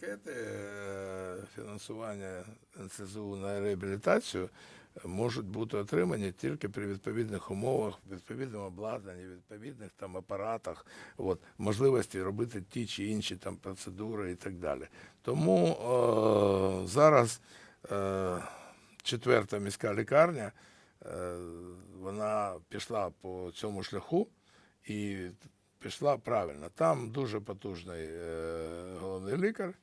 пакети е, фінансування НСЗУ на реабілітацію можуть бути отримані тільки при відповідних умовах, відповідному обладнанні, відповідних там апаратах, от, можливості робити ті чи інші там процедури і так далі. Тому е, зараз е, четверта міська лікарня, е, вона пішла по цьому шляху і пішла правильно. Там дуже потужний е, головний лікар,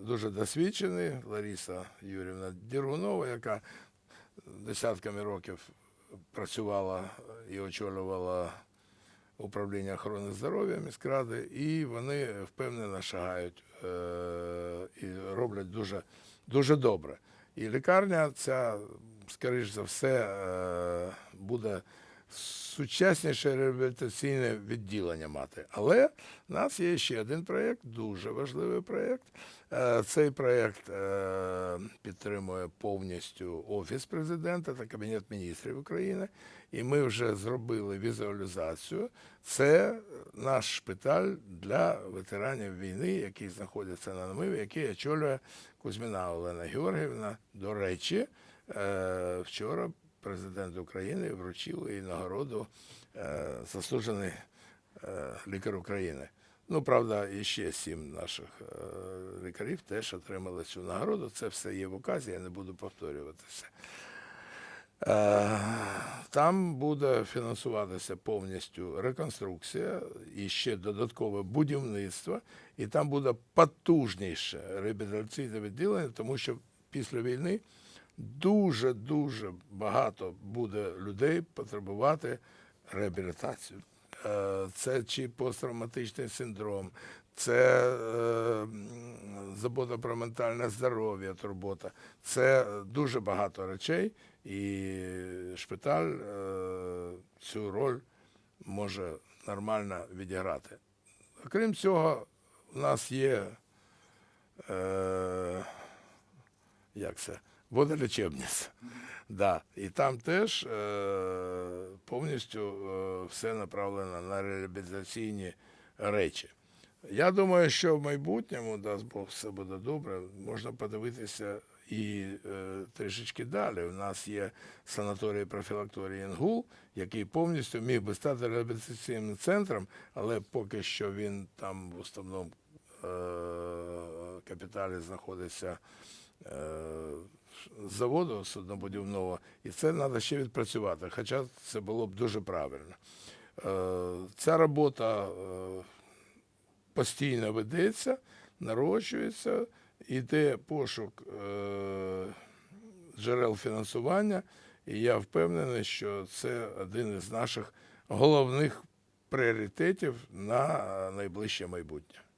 дуже досвідчений Лариса Юрівна Діргунова, яка десятками років працювала і очолювала управління охорони здоров'я міськради, і вони впевнено шагають е, і роблять дуже, дуже добре. І лікарня ця, скоріш за все, е, буде сучасніше реабілітаційне відділення мати. Але в нас є ще один проєкт, дуже важливий проєкт. Е, Цей проєкт е, підтримує повністю Офіс президента та Кабінет міністрів України. І ми вже зробили візуалізацію. Це наш шпиталь для ветеранів війни, які знаходяться на Намиві, який очолює Кузьміна Олена Георгіївна. До речі, е, вчора президент України вручив їй нагороду е, заслужений е, лікар України. Ну, правда, і ще сім наших е, лікарів теж отримали цю нагороду. Це все є в указі, я не буду повторюватися. Там буде фінансуватися повністю реконструкція і ще додаткове будівництво, і там буде потужніше реабілітаційне відділення, тому що після війни дуже дуже багато буде людей потребувати реабілітацію. Е, Це чи посттравматичний синдром, це е, забота про ментальне здоров'я, турбота. Це дуже багато речей, і шпиталь е, цю роль може нормально відіграти. Окрім цього, у нас є е, як це, водолічебниця. Да. І там теж е, повністю е, все направлено на реабілітаційні речі. Я думаю, що в майбутньому, дасть Бог, все буде добре, можна подивитися і е, трішечки далі. У нас є санаторій профілакторій Інгул, який повністю міг би стати реабілітаційним центром, але поки що він там в основному е, капіталі знаходиться е, заводу суднобудівного, і це треба ще відпрацювати, хоча це було б дуже правильно. Е, Ця робота е, постійно ведеться, нарощується, йде пошук е, джерел фінансування, і я впевнений, що це один із наших головних пріоритетів на найближче майбутнє.